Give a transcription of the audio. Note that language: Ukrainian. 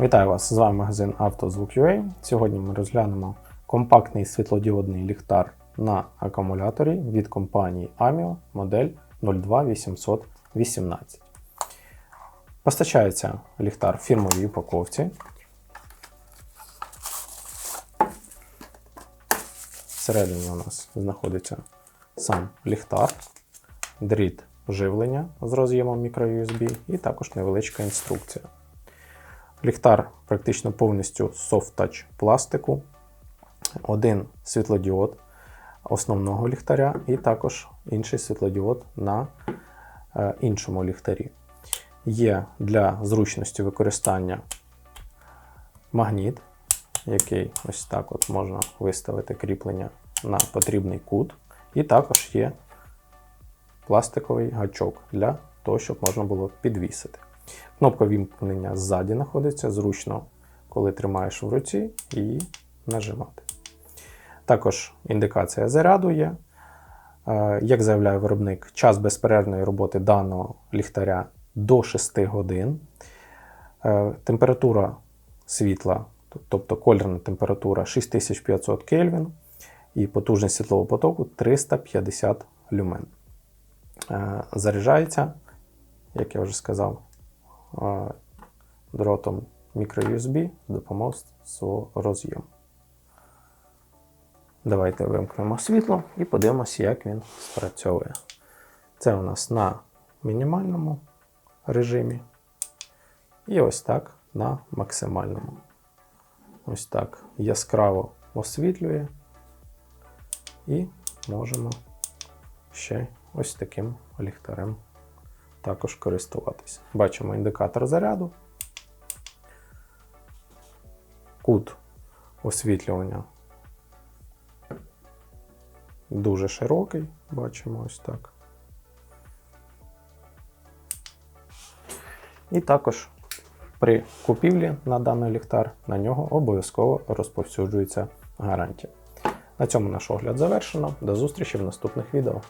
Вітаю вас! З вами магазин «Автозвук.UA». Сьогодні ми розглянемо компактний світлодіодний ліхтар на акумуляторі від компанії AMIO модель 02818. Постачається ліхтар в фірмовій упаковці. Всередині у нас знаходиться сам ліхтар, дріт живлення з роз'ємом microUSB і також невеличка інструкція. Ліхтар практично повністю soft-touch пластику, один світлодіод основного ліхтаря, і також інший світлодіод на е, іншому ліхтарі. Є для зручності використання магніт, який ось так от можна виставити кріплення на потрібний кут. І також є пластиковий гачок для того, щоб можна було підвісити. Кнопка вімкнення ззаді знаходиться, зручно, коли тримаєш в руці і нажимати. Також індикація заряду є. Е, Як заявляє виробник, час безперервної роботи даного ліхтаря до 6 годин. Е, Температура світла, тобто кольорна температура 6500 Кельвін і потужність світлового потоку 350 люмен. Е, Заряджається, як я вже сказав, дротом microUSB з допомогою свого роз'єму. Давайте вимкнемо світло і подивимося, як він спрацьовує. Це у нас на мінімальному режимі. І ось так на максимальному. Ось так яскраво освітлює. І можемо ще ось таким ліхтарем також користуватися. Бачимо індикатор заряду, кут освітлювання дуже широкий, бачимо ось так. І також при купівлі на даний ліхтар на нього обов'язково розповсюджується гарантія. На цьому наш огляд завершено. До зустрічі в наступних відео.